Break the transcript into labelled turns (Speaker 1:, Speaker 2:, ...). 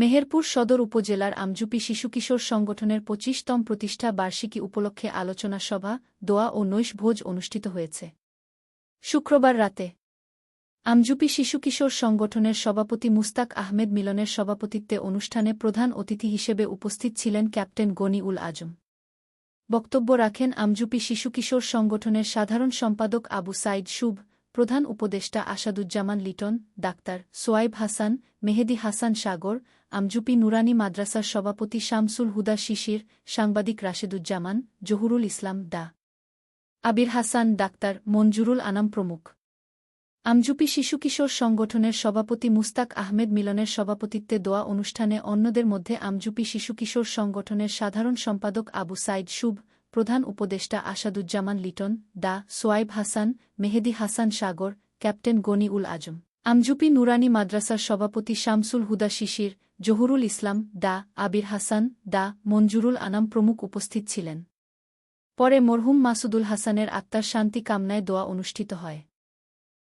Speaker 1: মেহেরপুর সদর উপজেলার আমজুপি শিশুকিশোর সংগঠনের পঁচিশতম প্রতিষ্ঠা বার্ষিকী উপলক্ষে আলোচনা সভা দোয়া ও নৈশভোজ অনুষ্ঠিত হয়েছে শুক্রবার রাতে আমজুপি শিশুকিশোর সংগঠনের সভাপতি মুস্তাক আহমেদ মিলনের সভাপতিত্বে অনুষ্ঠানে প্রধান অতিথি হিসেবে উপস্থিত ছিলেন ক্যাপ্টেন গনি উল আজম বক্তব্য রাখেন আমজুপি শিশুকিশোর সংগঠনের সাধারণ সম্পাদক আবু সাইদ শুভ প্রধান উপদেষ্টা আসাদুজ্জামান লিটন ডাক্তার সোয়াইব হাসান মেহেদি হাসান সাগর আমজুপি নুরানি মাদ্রাসার সভাপতি শামসুল হুদা শিশির সাংবাদিক রাশেদুজ্জামান জহুরুল ইসলাম দা আবির হাসান ডাক্তার মঞ্জুরুল আনাম প্রমুখ আমজুপি শিশু কিশোর সংগঠনের সভাপতি মুস্তাক আহমেদ মিলনের সভাপতিত্বে দোয়া অনুষ্ঠানে অন্যদের মধ্যে আমজুপি শিশু কিশোর সংগঠনের সাধারণ সম্পাদক আবু সাইদ শুভ প্রধান উপদেষ্টা আসাদুজ্জামান লিটন দা সোয়াইব হাসান মেহেদি হাসান সাগর ক্যাপ্টেন গনি উল আজম আমজুপি নুরানি মাদ্রাসার সভাপতি শামসুল হুদা শিশির জহুরুল ইসলাম দা আবির হাসান দা মঞ্জুরুল আনাম প্রমুখ উপস্থিত ছিলেন পরে মরহুম মাসুদুল হাসানের আত্মার শান্তি কামনায় দোয়া অনুষ্ঠিত হয়